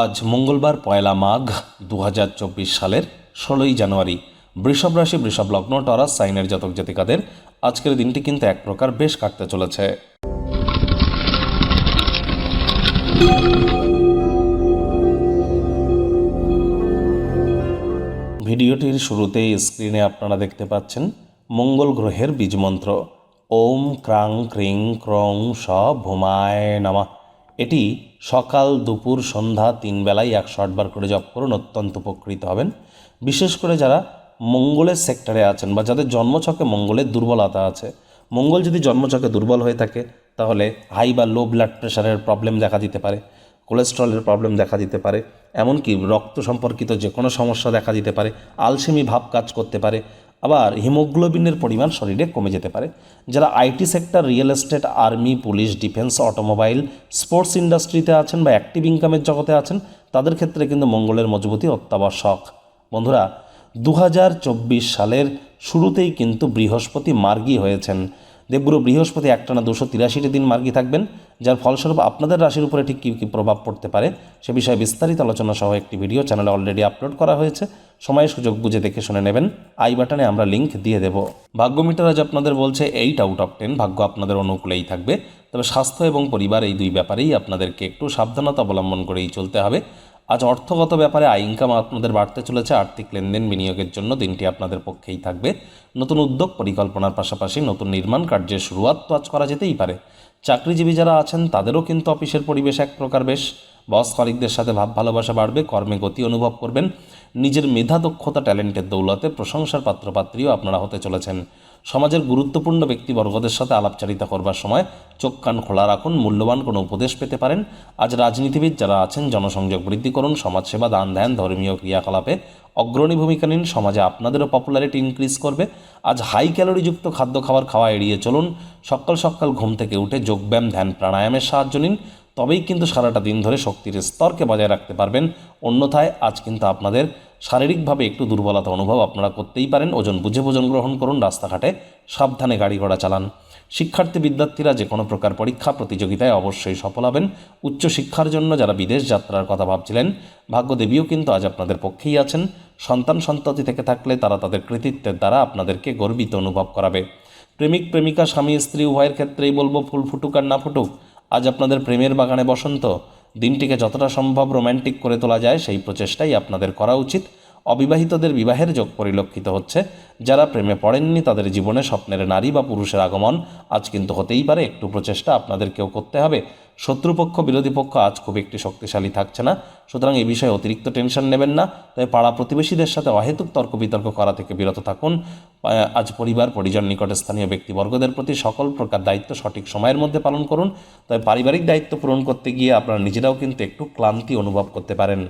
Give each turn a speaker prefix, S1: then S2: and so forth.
S1: আজ মঙ্গলবার পয়লা মাঘ দু হাজার চব্বিশ সালের ষোলোই জানুয়ারি। বৃষভ রাশি, বৃষভ লগ্ন, টরাস, সাইনের জাতক জাতিকাদের আজকের দিনটি কিন্তু এক প্রকার বেশ কাটতে চলেছে। ভিডিওটির শুরুতেই স্ক্রিনে আপনারা দেখতে পাচ্ছেন মঙ্গল গ্রহের বীজমন্ত্র ওম ক্রাং ক্রিং ক্রং স ভুমায় নামা। এটি সকাল দুপুর সন্ধ্যা তিন বেলায় একশো আটবার করে জপ করুন, অত্যন্ত উপকৃত হবেন। বিশেষ করে যারা মঙ্গলের সেক্টরে আছেন বা যাদের জন্মছকে মঙ্গলের দুর্বলতা আছে। মঙ্গল যদি জন্মছকে দুর্বল হয়ে থাকে, তাহলে হাই বা লো ব্লাড প্রেশারের প্রবলেম দেখা দিতে পারে, কোলেস্ট্রলের প্রবলেম দেখা দিতে পারে, এমনকি রক্ত সম্পর্কিত যে কোনো সমস্যা দেখা দিতে পারে, আলসেমি ভাব কাজ করতে পারে আবার হিমোগ্লোবিনের পরিমাণ শরীরে কমে যেতে পারে। যারা IT sector, real estate, army, police, defence, automobile, sports ইন্ডাস্ট্রিতে আছেন বা অ্যাক্টিভ ইনকামের জগতে আছেন, তাদের ক্ষেত্রে কিন্তু মঙ্গলের মজবুতি অত্যাবশ্যক। বন্ধুরা দু হাজার চব্বিশ সালের শুরুতেই কিন্তু বৃহস্পতি মার্গী হয়েছেন। দেবগুরু বৃহস্পতি একটানা দুশো তিরাশিটি দিন মার্গী থাকবেন, যার ফলস্বরূপ আপনাদের রাশির উপরে ঠিক কী কী প্রভাব পড়তে পারে সে বিষয়ে বিস্তারিত আলোচনা সহ একটি ভিডিও চ্যানেলে অলরেডি আপলোড করা হয়েছে। সময় সুযোগ বুঝে দেখে শুনে নেবেন। আই বাটনে আমরা লিঙ্ক দিয়ে দেব। ভাগ্য মিটার আজ আপনাদের বলছে এইট আউট অফ টেন ভাগ্য আপনাদের অনুকূলেই থাকবে। তবে স্বাস্থ্য এবং পরিবার এই দুই ব্যাপারেই আপনাদেরকে একটু সাবধানতা অবলম্বন করেই চলতে হবে। আজ অর্থগত ব্যাপারে আয় ইনকাম আপনাদের বাড়তে চলেছে, আর্থিক লেনদেন বিনিয়োগের জন্য দিনটি আপনাদের পক্ষেই থাকবে। নতুন উদ্যোগ পরিকল্পনার পাশাপাশি নতুন নির্মাণ কার্যের শুরুয়াত তো আজ করা যেতেই পারে। চাকরিজীবী যারা আছেন, তাদেরও কিন্তু অফিসের পরিবেশ এক প্রকার বেশ বস কলিকদের সাথে ভাব ভালোবাসা বাড়বে, কর্মে গতি অনুভব করবেন, নিজের মেধা, দক্ষতা, ট্যালেন্টের দৌলতে প্রশংসার পাত্রপাত্রীও আপনারা হতে চলেছেন। সমাজের গুরুত্বপূর্ণ ব্যক্তিবর্গদের সাথে আলাপচারিতা করবার সময় চোখ কান খোলা রাখুন, মূল্যবান কোনো উপদেশ পেতে পারেন। আজ রাজনীতিবিদ যারা আছেন, জনসংযোগ বৃদ্ধি করুন, সমাজসেবা দান ধ্যান ধর্মীয় ক্রিয়াকলাপে অগ্রণী ভূমিকা নিন, সমাজে আপনাদেরও পপুলারিটি ইনক্রিজ করবে। আজ হাই ক্যালোরিযুক্ত খাদ্য খাবার খাওয়া এড়িয়ে চলুন, সকাল সকাল ঘুম থেকে উঠে যোগব্যায়াম, ধ্যান, প্রাণায়ামের সাহায্য নিন তবেই কিন্তু সারাটা দিন ধরে শক্তির স্তরকে বজায় রাখতে পারবেন। অন্যথায় আজ কিন্তু আপনাদের শারীরিকভাবে একটু দুর্বলতা অনুভব আপনারা করতেই পারেন। ওজন বুঝে ভোজন গ্রহণ করুন, রাস্তাঘাটে সাবধানে গাড়ি ঘোড়া চালান। শিক্ষার্থী বিদ্যার্থীরা যে কোনো প্রকার পরীক্ষা প্রতিযোগিতায় অবশ্যই সফল হবেন। উচ্চশিক্ষার জন্য যারা বিদেশ যাত্রার কথা ভাবছিলেন, ভাগ্যদেবীও কিন্তু আজ আপনাদের পক্ষেই আছেন। সন্তান সন্ততি থেকে থাকলে তারা তাদের কৃতিত্বের দ্বারা আপনাদেরকে গর্বিত অনুভব করাবে। প্রেমিক, প্রেমিকা, স্বামী, স্ত্রী, উভয়ের ক্ষেত্রেই বলব, ফুল ফুটুক আর না ফুটুক। আজ আপনাদের প্রেমের বাগানে বসন্ত। দিনটিকে যতটা সম্ভব রোম্যান্টিক করে তোলা যায় সেই প্রচেষ্টাই আপনাদের করা উচিত। অবিবাহিতদের বিবাহের যোগ পরিলক্ষিত হচ্ছে। যারা প্রেমে পড়েননি, তাদের জীবনে স্বপ্নের নারী বা পুরুষের আগমন। আজ কিন্তু হতেই পারে, একটু প্রচেষ্টা আপনাদেরকেও করতে হবে। শত্রুপক্ষ, বিরোধী পক্ষ আজ খুব একটি শক্তিশালী থাকছে না। সুতরাং এই বিষয়ে অতিরিক্ত টেনশন নেবেন না। তবে পাড়া প্রতিবেশীদের সাথে অহেতুক তর্ক বিতর্ক করা থেকে বিরত থাকুন। আজ পরিবার, পরিজন নিকটে স্থানীয় ব্যক্তিবর্গদের প্রতি সকল প্রকার দায়িত্ব সঠিক সময়ের মধ্যে পালন করুন। তবে পারিবারিক দায়িত্ব পূরণ করতে গিয়ে আপনারা নিজেরাও কিন্তু একটু ক্লান্তি অনুভব করতে পারেন।